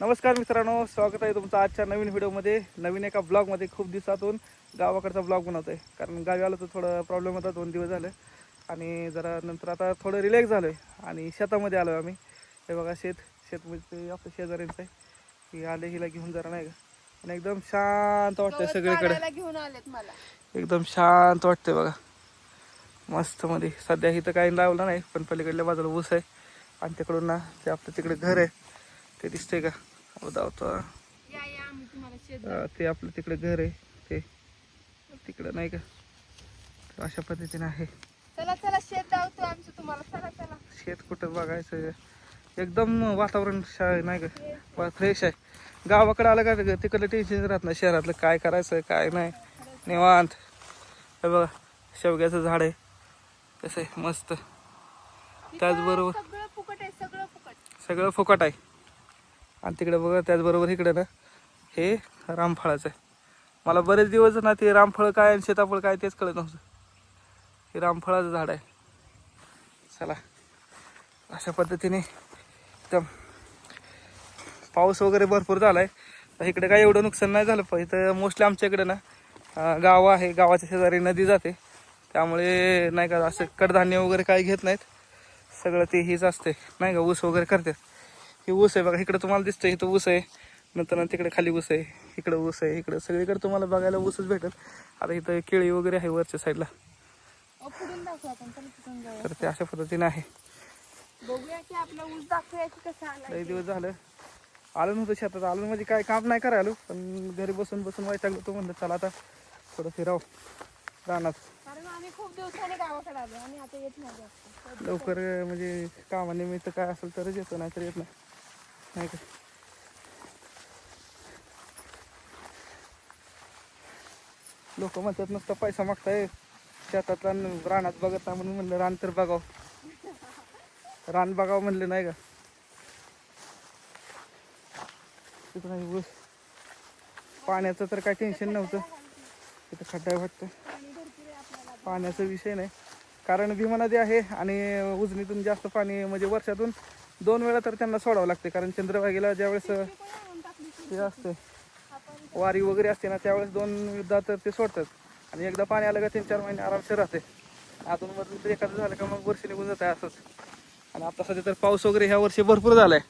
नमस्कार मित्रांनो स्वागत आहे तुमचं आजच्या नवीन व्हिडिओमध्ये. नवीन एका ब्लॉगमध्ये खूप दिवसातून गावाकडचा ब्लॉग बनवतो आहे. कारण गावी आलो तर थोडं प्रॉब्लेम होता दोन दिवस झाले. आणि जरा नंतर आता थोडं रिलॅक्स झालो आहे आणि शेतामध्ये आलो आहे आम्ही. हे बघा शेत. शेत म्हणजे ते आपल्या शेजाऱ्यांचं आहे. की आले हिला घेऊन जरा नाही का? आणि एकदम शांत वाटतंय सगळीकडे. घेऊन आलेत मला. एकदम शांत वाटतंय बघा. मस्त मध्ये सध्या इथं काही लावलं नाही पण पलीकडल्या बाजूला ऊस आहे. आणि तिकडून ना ते आपलं तिकडे घर आहे. ते दिसतंय का? दावतो या या आम्ही तुम्हाला शेत अं, ते आपलं तिकडे घर आहे ते. तिकडं नाही का? अशा पद्धतीने आहे. चला चला शेत दावतो आमचं तुम्हाला. चला चला. शेत कुठं बघायचं? एकदम वातावरण नाही का? फ्रेश आहे. गावाकडे आलं का ग- तिकडलं टेन्शन राहत नाही. शहरातलं काय करायचं काय नाही. निवांत. हे बघा शेवग्याचं झाड आहे. कसं आहे? मस्त. त्याचबरोबर सगळं फुकट आहे सगळं फुकट सगळं फुकट आहे आणि तिकडे बघा त्याचबरोबर इकडे ना हे रामफळाचं आहे. मला बरेच दिवस ना ते रामफळ काय आणि सीताफळ काय तेच कळत नव्हतं. हे रामफळाचं झाड आहे. चला अशा पद्धतीने एकदम पाऊस वगैरे भरपूर झाला आहे इकडे काय एवढं नुकसान नाही झालं पण इथं मोस्टली आमच्या इकडे ना गाव आहे. गावाच्या शेजारी नदी जाते. त्यामुळे नाही का असं कडधान्य वगैरे काही घेत नाहीत. सगळं ते हेच असते. नाही का ऊस वगैरे करतात. हे ऊस आहे बघा इकडे तुम्हाला दिसतंय इथं ऊस आहे. नंतर ना तिकडे खाली ऊस आहे इकडे ऊस आहे इकडे. सगळीकडे तुम्हाला बघायला ऊसच भेटेल. आता इथं केळी वगैरे आहे वरच्या साईडला. तर ते अशा पद्धतीने आहे. बघूया की आपला ऊस दाखवूया की कसं आला लई दिवस झालं. आलो नव्हतं शेतात. आलो म्हणजे काय काम नाही करायला पण घरी बसून बसून वैतागलो तो म्हणलं चला आता थोडं फिराव. जास्त. लवकर म्हणजे कामानिमित्त काय असेल तरच येतो नाही तर येत नाही. नाही का लोक म्हणतात नुसता पैसा मागताय शेतात रानात बघत नाही म्हणून म्हणलं रान तर बघाव. रान बघावं म्हणलं नाही का? तिथं नाही ऊस पाण्याचं तर काय टेन्शन नव्हतं. तिथं खड्डा वाटतं. पाण्याचा विषय नाही. कारण भीमा नदी आहे आणि उजनीतून जास्त पाणी म्हणजे वर्षातून दोन वेळा तर त्यांना सोडावं लागते कारण चंद्रभागेला ज्यावेळेस हे असते वारी वगैरे असते ना त्यावेळेस दोन युद्धा तर ते सोडतात. आणि एकदा पाणी आलं का तीन चार महिने आरामशीर राहते. अजून मधून तर एखादं झालं का मग वर्षी निघून जात आहे असंच. आणि आता सध्या तर पाऊस वगैरे ह्या वर्षी भरपूर झालाय.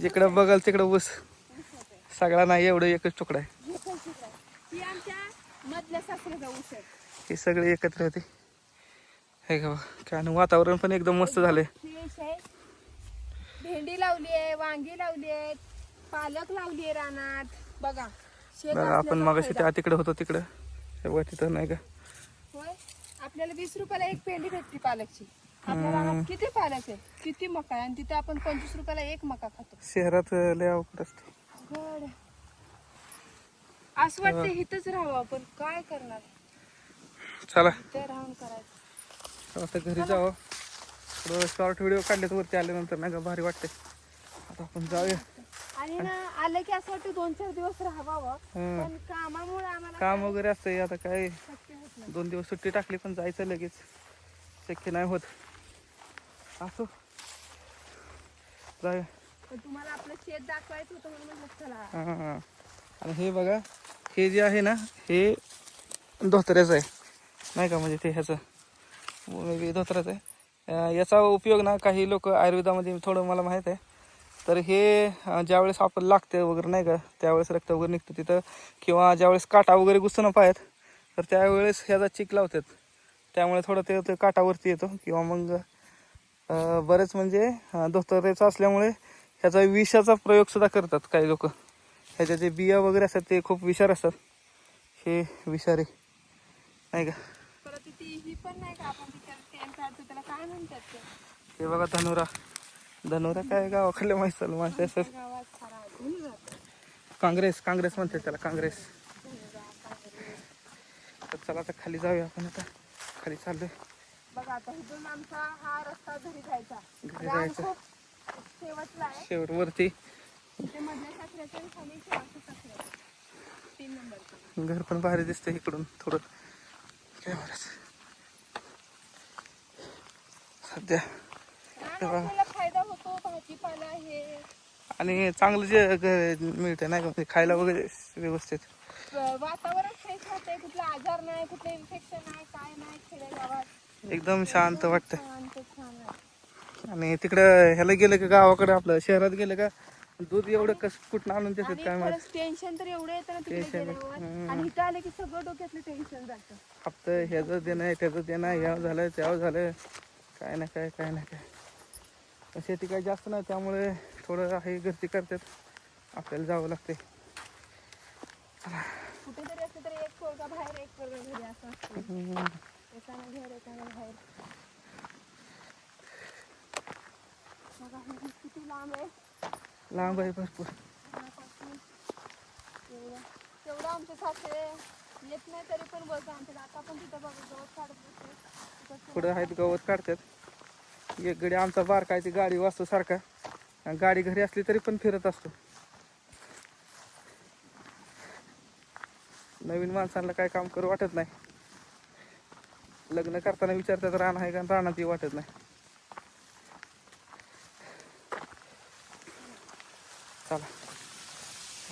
जिकडं बघाल तिकडं ऊस. सगळा नाही एवढं एकच तुकडा आहे. ही सगळे एकत्र होते. हे का आणि वातावरण पण एकदम मस्त झालंय. भेंडी लावली आहे वांगी लावली आहेत पालक लावली आहे रानात. बघा बघा आपण मग. त्या तिकडे होतो तिकडं. हे बघा तिथं नाही का? होय? आपल्याला वीस रुपयाला एक पेंडी भेटते पालकची. आपल्या रानात किती पालक आहे किती मका आणि तिथे आपण पंचवीस रुपयाला एक मका खातो. शहरात लय अवघड असते. असं वाटतं इथंच राहावं आपण. काय करणार? चला. आता घरी जावं. थोडं शॉर्ट व्हिडिओ काढलेत वरती आल्यानंतर नाही का भारी वाटते आता आपण जाऊया. आणि ना आलं की असं वाटतं दोन चार दिवस राहावं. पण कामामुळे आम्हाला काम वगैरे असतंय आता काय? दोन दिवस सुट्टी टाकली पण जायचं लगेच. शक्य नाही होत. असो. जाऊया. तुम्हाला आपलं शेत दाखवायचं होतं म्हणून चला. हां हां आणि हे बघा हे जे आहे ना हे धोतऱ्याचं आहे. नाही का? म्हणजे ते ह्याचं वेगळी धोतराचं आहे. याचा उपयोग ना काही लोक आयुर्वेदामध्ये थोडं मला माहीत आहे. तर हे ज्यावेळेस आपण लागते वगैरे नाही का त्यावेळेस रक्त वगैरे निघतं तिथं किंवा ज्यावेळेस काटा वगैरे घुसणं पाहत तर त्यावेळेस ह्याचा चिक लावतात. त्यामुळे थोडं ते ते काटावरती येतो किंवा मग बरेच म्हणजे अं, धोतरेचं असल्यामुळे ह्याचा विषाचा प्रयोगसुद्धा करतात काही लोक. ह्याच्या जे बिया वगैरे असतात ते खूप विषार असतात. हे विषारी. नाही का? परत ती ही पण नाही का आपण तिच्या टेंट काढतो त्याला काय म्हणतात ते? हे बघा धनुरा. धनुरा काय गावाकडल्या माहिती चालू माहिती असं आढळून जातं. काँग्रेस काँग्रेस म्हणते त्याला काँग्रेस. तर चला आता खाली जाऊया आपण आता. खाली चाललोय. बघा आता इथून आमचा हा रस्ता घरी जायचा. घरी रान जायचं. खूप शेवटला आहे. शेवट वरती ते मधल्या खाली तीन घर पण भारी दिसतंय इकडून थोडं. काय सध्या फायदा होतो भाजीपाला हे आणि चांगलं जे मिळतं नाही का? म्हणजे खायला वगैरे व्यवस्थित. वातावरण फ्रेश राहते कुठला आजार नाही कुठलं इन्फेक्शन नाही काय नाही खेडेगावात. एकदम शांत वाटतं आणि तिकडं ह्याला गेलं का गावाकडे आपलं? शहरात गेलं का? दूध एवढं कस कुठं आणून देतात आणि काय माहिती? खरंच टेन्शन तर एवढं येतं ना तिकडे Tension. गेल्यावर. आणि इथं आलं की सगळं डोक्यातलं टेन्शन जातं. हप्तं ह्याचं देणं आहे त्याचं देणं ह्याव झालं त्याव झालं. काय ना काय काय ना काय. पण शेती काही जास्त नाही त्यामुळे थोडं आहे घरची करतात. आपल्याला जावं लागते कुठेतरी असलं तरी एक पोरगा बाहेर एक पोरगा घरी असं असतं एकानं घर एकानं बाहेर. बघा, हे किती लांब आहे. लांब आहे भरपूर. घरापासून. एवढं तेवढं आमचे सासरे येत नाही तरी पण बोलतो आमच्याला आता पण तिथं बघा गवत काढत बसले तिथं पुढं आहेत गवत काढतात. एक गडी आमचा बारका आहे ती गाडी वाचतो सारखा आणि गाडी घरी असली तरी पण फिरत असतो. नवीन माणसांना काय काम करू वाटत नाही. लग्न करताना विचारतात रान आहे का? रानातही वाटत नाही.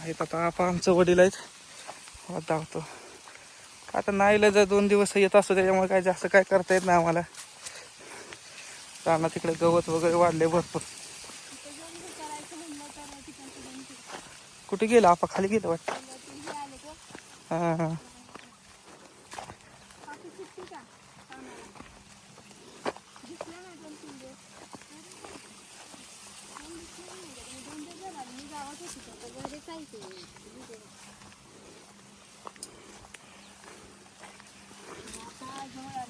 आहेत आता. आपा आमचं वडील आहेत. धावतो. आता नाहीला जर दोन दिवस येत असतो त्याच्यामुळे काय जास्त काय करता येत नाही आम्हाला. रानात तिकडे गवत वगैरे वाढले भरपूर. कुठे गेला? आपा खाली गेलं वाटतं. ते हां.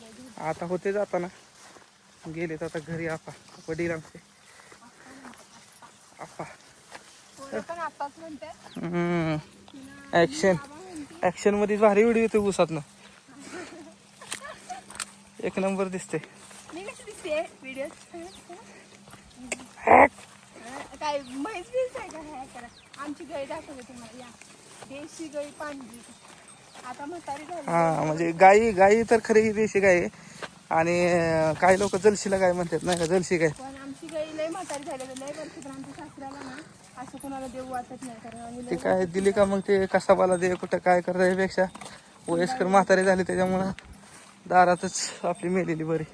आता आता होते जाताना. गेलेत आता घरी आपा वडील आमचे. आपा. ऍक्शन ऍक्शनमध्ये भारी व्हिडिओ येतो उसातनं एक नंबर दिसते मी कशी दिसते व्हिडिओ काय म्हैस बीस आहे का हे करा. आमची गाई दाखवली तुम्हाला या. देशी गाई पांढरी. आता म्हातारी झाली. हा म्हणजे गाई गाई तर खरी देशी गाय आहे. आणि अं, काही लोक जलशीला गाय म्हणतात नाही का जलशी गाय. पण आमची गाई लय म्हातारी झाली. लय वर्ष पण आमच्या सासऱ्याला ना असं कोणाला देऊ वाटत नाही. कारण आम्ही ते लय काय दिली का मग ते कसाबाला दे कुठं काय करता यापेक्षा वयस्कर म्हातारे झाले त्याच्यामुळं दारातच आपली मेलेली बरी.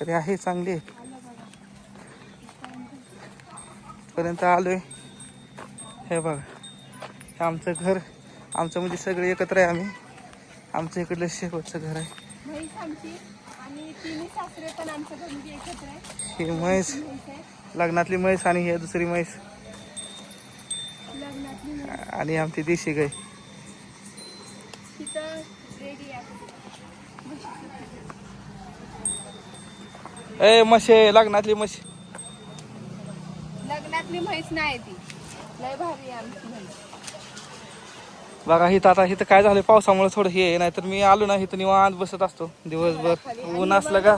तरी आहे चांगली आहे. आलं बघा पर्यंत आलोय. हे बघा. हे आमचं घर. आमचं म्हणजे सगळे एकत्र आहे आम्ही. आमचं इकडलं शेवटचं घर आहे. आहे. ही म्हैस. लग्नातली म्हैस आणि ही दुसरी म्हैस. आणि आमची देशी गाय. ए म्हशे लग्नातली लग्नातली म्हैस नाही ती. लय भारी आमची म्हैस बघा इथं आता इथं काय झालं पावसामुळे थोडं हे आहे नाहीतर मी आलो ना इथं निवांत बसत असतो. दिवसभर ऊन असलं का?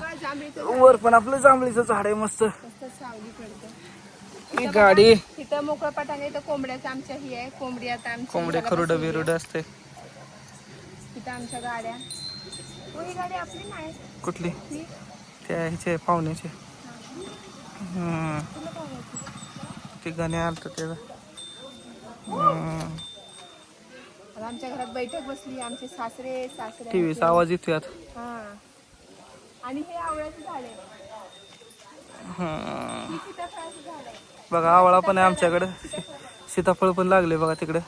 वर पण आपलं जांभळीचं झाड आहे मस्त. मस्त सावली पडतं ही गाडी. तिथं मोकळं पटांग इथं कोंबड्याचं आमच्या ही आहे कोंबडी आता आमची कोंबडे घरात खरुड. बिरुड असते आमच्या गाड्या. हो गाडी आपली नाही. कुठली? त्या ह्याचे पाहुण्याचे हम्म. तुला काय माहिती? ते गाणे आलत त्याचं आमच्या घरात बैठक बसली आमचे सासरे सासरे टीव्हीचा आवाज येतोय आता. हा. आणि हे आवळ्याचं झाड आहे. बघा आवळा पण आहे आमच्याकडं. सीताफळ पण लागले बघा तिकडं.